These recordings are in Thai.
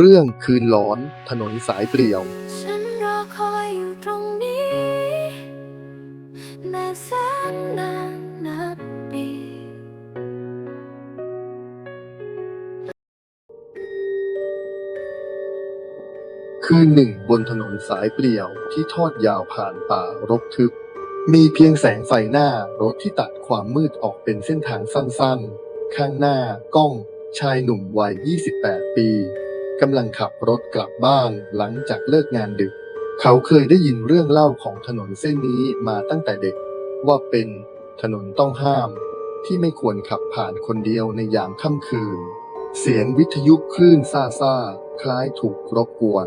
เรื่องคืนหลอนถนนสายเปลี่ยว ฉันรอคอยอยู่ตรงนี้แม้แสนนานนับปี คืนหนึ่งบนถนนสายเปลี่ยวที่ทอดยาวผ่านป่ารกทึบ มีเพียงแสงไฟหน้ารถที่ตัดความมืดออกเป็นเส้นทางสั้นๆ ข้างหน้าก้องชายหนุ่มวัย 28 ปี กำลังขับรถกลับบ้านหลังจากเลิกงานดึก เขาเคยได้ยินเรื่องเล่าของถนนเส้นนี้มาตั้งแต่เด็ก ว่าเป็นถนนต้องห้าม ที่ไม่ควรขับผ่านคนเดียวในยามค่ำคืน เสียงวิทยุคลื่นซาซาคล้ายถูกรบกวน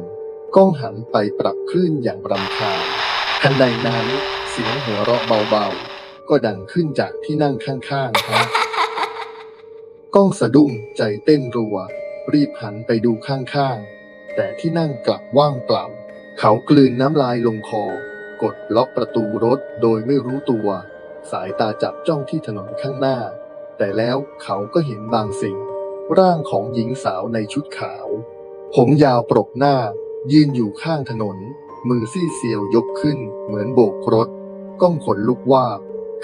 ก้องหันไปปรับคลื่นอย่างรำคาญทันใดนั้นเสียงหัวเราะเบาๆ ก็ดังขึ้นจากที่นั่งข้างๆครับก้องสะดุ้งใจเต้นรัว รีบหันไปดูข้างๆ แต่ที่นั่งกลับว่างเปล่า เขากลืนน้ำลายลงคอ กดล็อกประตูรถโดยไม่รู้ตัว สายตาจับจ้องที่ถนนข้างหน้า แต่แล้วเขาก็เห็นบางสิ่ง ร่างของหญิงสาวในชุดขาว ผมยาวปรกหน้า ยืนอยู่ข้างถนน มือซี่เซียวยกขึ้น เหมือนโบกรถ ก้องขนลุกว่า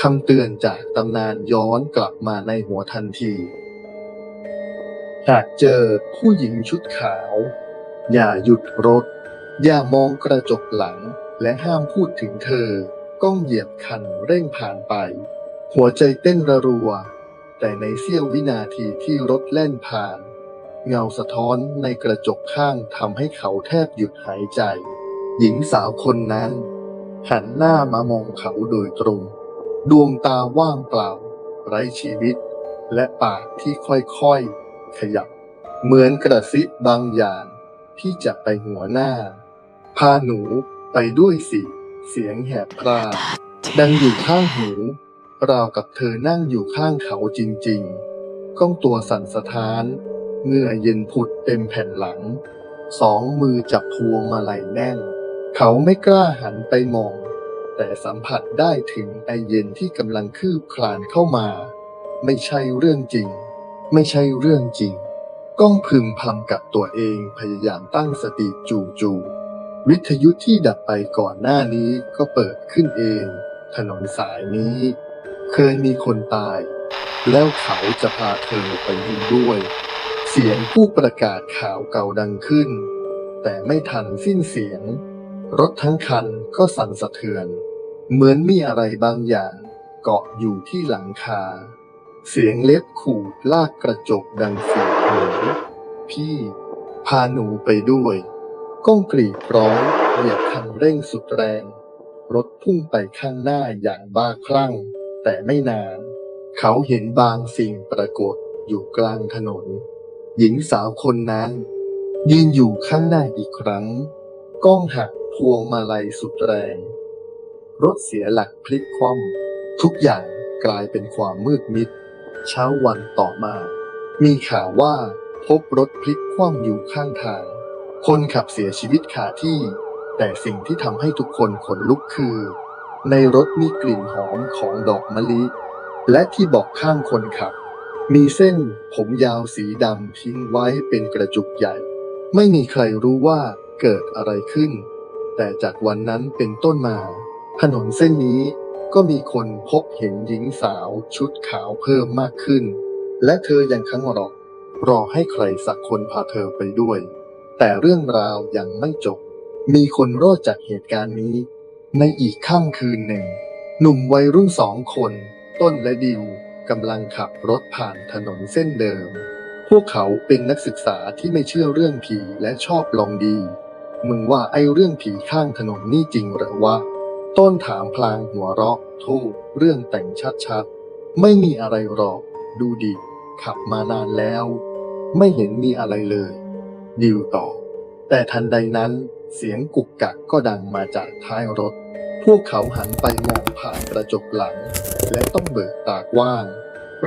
คำเตือนจากตำนานย้อนกลับมาในหัวทันที หากเจอผู้หญิงชุดขาว อย่าหยุดรถ อย่ามองกระจกหลัง และห้ามพูดถึงเธอ ก้องเหยียบคันเร่งผ่านไป หัวใจเต้นระรัว แต่ในเสี้ยววินาทีที่รถแล่นผ่าน เงาสะท้อนในกระจกข้างทำให้เขาแทบหยุดหายใจ หญิงสาวคนนั้น หันหน้ามามองเขาโดยตรง ดวงตาว่างเปล่า ไร้ชีวิต และปากที่ค่อยๆ ขยับ เหมือนกระซิบบางอย่างที่จะไปหัวหน้า พาหนูไปด้วยสิ เสียงแหบพร่าดังอยู่ข้างหูราวกับเธอนั่งอยู่ข้างเขาจริงๆ ก้องตัวสั่นสะท้าน เหงื่อเย็นผุดเต็มแผ่นหลัง สองมือจับพวงมาลัยแน่น เขาไม่กล้าหันไปมอง แต่สัมผัสได้ถึงไอเย็นที่กำลังคืบคลานเข้ามา ไม่ใช่เรื่องจริง ไม่ใช่เรื่องจริง ก้องพึมพำกับตัวเองพยายามตั้งสติจูจูๆวิทยุที่ดับไปก่อนหน้านี้ก็เปิดขึ้นเอง ถนนสายนี้ เคยมีคนตาย แล้วเขาจะพาเธอไปยู่ด้วย เสียงผู้ประกาศข่าวเก่าดังขึ้น แต่ไม่ทันสิ้นเสียง รถทั้งคันก็สั่นสะเทือน เหมือนมีอะไรบางอย่างเกาะอยู่ที่หลังคา เสียงเล็บขูดลากกระจกดังเสียงหูพี่ พาหนูไปด้วย ก้องกรีดร้องเหยียบคันเร่งสุดแรง รถพุ่งไปข้างหน้าอย่างบ้าคลั่ง แต่ไม่นาน เขาเห็นบางสิ่งปรากฏอยู่กลางถนน หญิงสาวคนนั้น ยืนอยู่ข้างหน้าอีกครั้ง ก้องหักพวงมาลัยสุดแรง รถเสียหลักพลิกคว่ำทุกอย่างกลายเป็นความมืดมิด เช้าวันต่อมา มีข่าวว่าพบรถพลิกคว่ำอยู่ข้างทาง คนขับเสียชีวิตคาที่ แต่สิ่งที่ทำให้ทุกคนขนลุกคือ ในรถมีกลิ่นหอมของดอกมะลิ และที่บอกข้างคนขับ มีเส้นผมยาวสีดำทิ้งไว้เป็นกระจุกใหญ่ ไม่มีใครรู้ว่าเกิดอะไรขึ้น แต่จากวันนั้นเป็นต้นมา ถนนเส้นนี้ ก็มีคนพบเห็นหญิงสาวชุดขาวเพิ่มมากขึ้น และเธอยังค้างรอรอให้ใครสักคนพาเธอไปด้วย แต่เรื่องราวยังไม่จบ มีคนรอดจากเหตุการณ์นี้ ในอีกค่ำคืนหนึ่ง หนุ่มวัยรุ่นสองคน ต้นและดิวกำลังขับรถผ่านถนนเส้นเดิม พวกเขาเป็นนักศึกษาที่ไม่เชื่อเรื่องผีและชอบลองดี มึงว่าไอ้เรื่องผีข้างถนนนี่จริงหรือวะ ต้นถามพลางหัวเราะทูบเรื่องแต่งชัดๆ ไม่มีอะไรหรอก ดูดิ ขับมานานแล้ว ไม่เห็นมีอะไรเลย ดิวต่อ แต่ทันใดนั้นเสียงกุกกักก็ดังมาจากท้ายรถ พวกเขาหันไปมองผ่านกระจกหลัง และต้องเบิกตากว้าง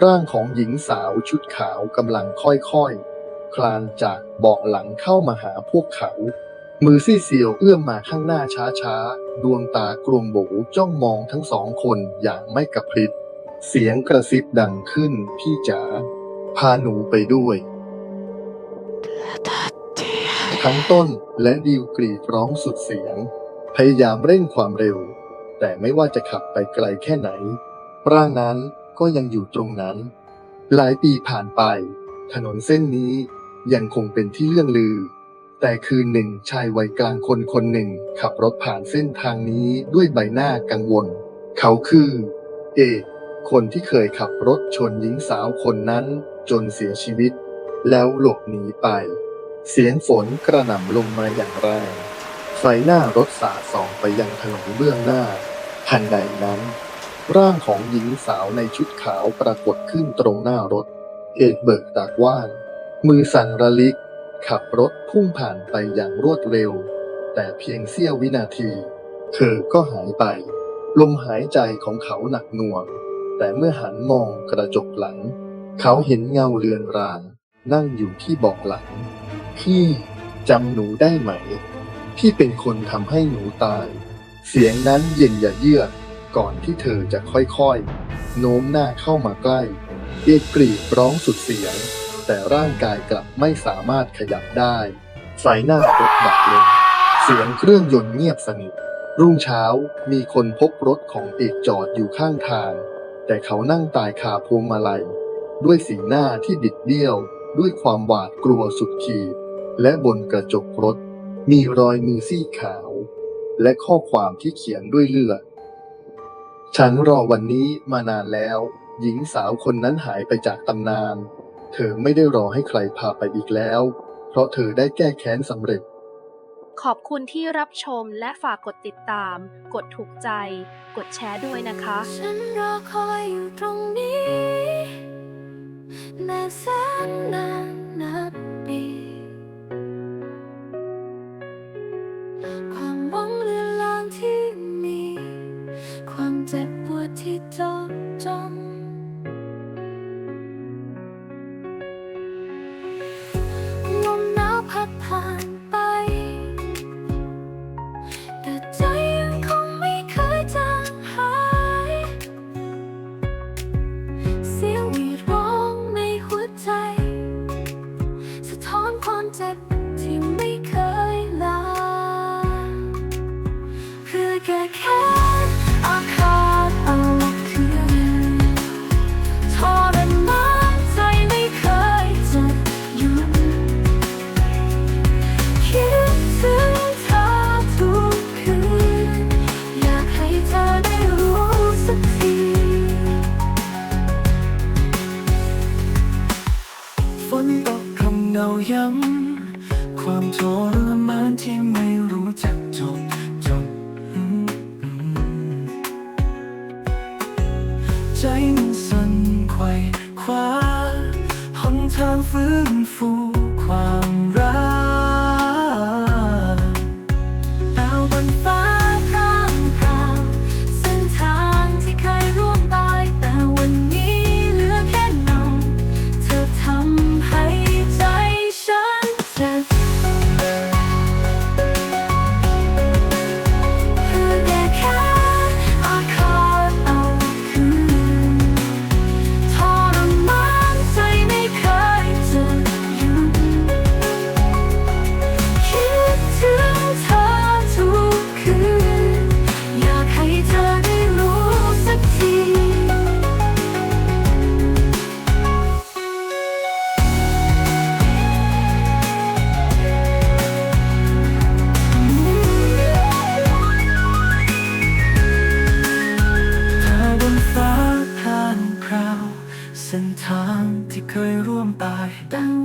ร่างของหญิงสาวชุดขาวกำลังค่อยๆ คลานจากเบาะหลังเข้ามาหาพวกเขา มือซี่เซียวเอื้อมมาข้างหน้าช้าๆ ดวงตากลวงโบจ้องมองทั้งสองคนอย่างไม่กระพริบ เสียงกระซิบดังขึ้นพี่จ๋าพาหนูไปด้วย ทั้งต้นและดิวกรีดร้องสุดเสียง พยายามเร่งความเร็ว แต่ไม่ว่าจะขับไปไกลแค่ไหน ร่างนั้นก็ยังอยู่ตรงนั้น หลายปีผ่านไป ถนนเส้นนี้ยังคงเป็นที่เรื่องลือ แต่คืนหนึ่งชายวัยกลางคนคนหนึ่ง ขับรถผ่านเส้นทางนี้ด้วยใบหน้ากังวล เขาคือ เอกคนที่เคยขับรถชนหญิงสาวคนนั้นจนเสียชีวิต แล้วหลบหนีไป เสียงฝนกระหน่ำลงมาอย่างแรงไฟหน้ารถสาดส่องไปยังถนนเบื้องหน้าทันใดนั้น ร่างของหญิงสาวในชุดขาวปรากฏขึ้นตรงหน้ารถ เอกเบิกตากว่าน มือสั่นระลิก ขับรถพุ่งผ่านไปอย่างรวดเร็ว แต่เพียงเสี้ยววินาที เธอก็หายไป ลมหายใจของเขาหนักหน่วง แต่เมื่อหันมองกระจกหลัง เขาเห็นเงาเลือนราง นั่งอยู่ที่เบาะหลัง พี่จำหนูได้ไหม พี่เป็นคนทำให้หนูตาย เสียงนั้นเย็นอย่าเยือกก่อนที่เธอจะค่อยๆ โน้มหน้าเข้ามาใกล้เอกกรีดร้องสุดเสียง แต่ร่างกายกลับไม่สามารถขยับได้ไฟหน้ารถดับลงเสียงเครื่องยนต์เงียบสนิท รุ่งเช้ามีคนพบรถของเอกจอดอยู่ข้างทาง แต่เขานั่งตายคาพวงมาลัย ด้วยสีหน้าที่บิดเบี้ยว ด้วยความหวาดกลัวสุดขีด และบนกระจกรถ มีรอยมือซี่ขาว และข้อความที่เขียนด้วยเลือด ฉันรอวันนี้มานานแล้ว หญิงสาวคนนั้นหายไปจากตำนาน เธอไม่ได้รอให้ใครพาไปอีกแล้ว เพราะเธอได้แก้แค้นสำเร็จ ขอบคุณที่รับชมและฝากกดติดตาม กดถูกใจ กดแชร์ด้วยนะคะ ฉันรอคอยอยู่ตรงนี้แม้แสนนานนับปี นตกคำเดาย้ำความทรมานที่ไม่รู้จักจบจบใจมันสั่นไขว่คว้าหนทางฟื้นฟูความ ทางที่เคยร่วมตายตั้ง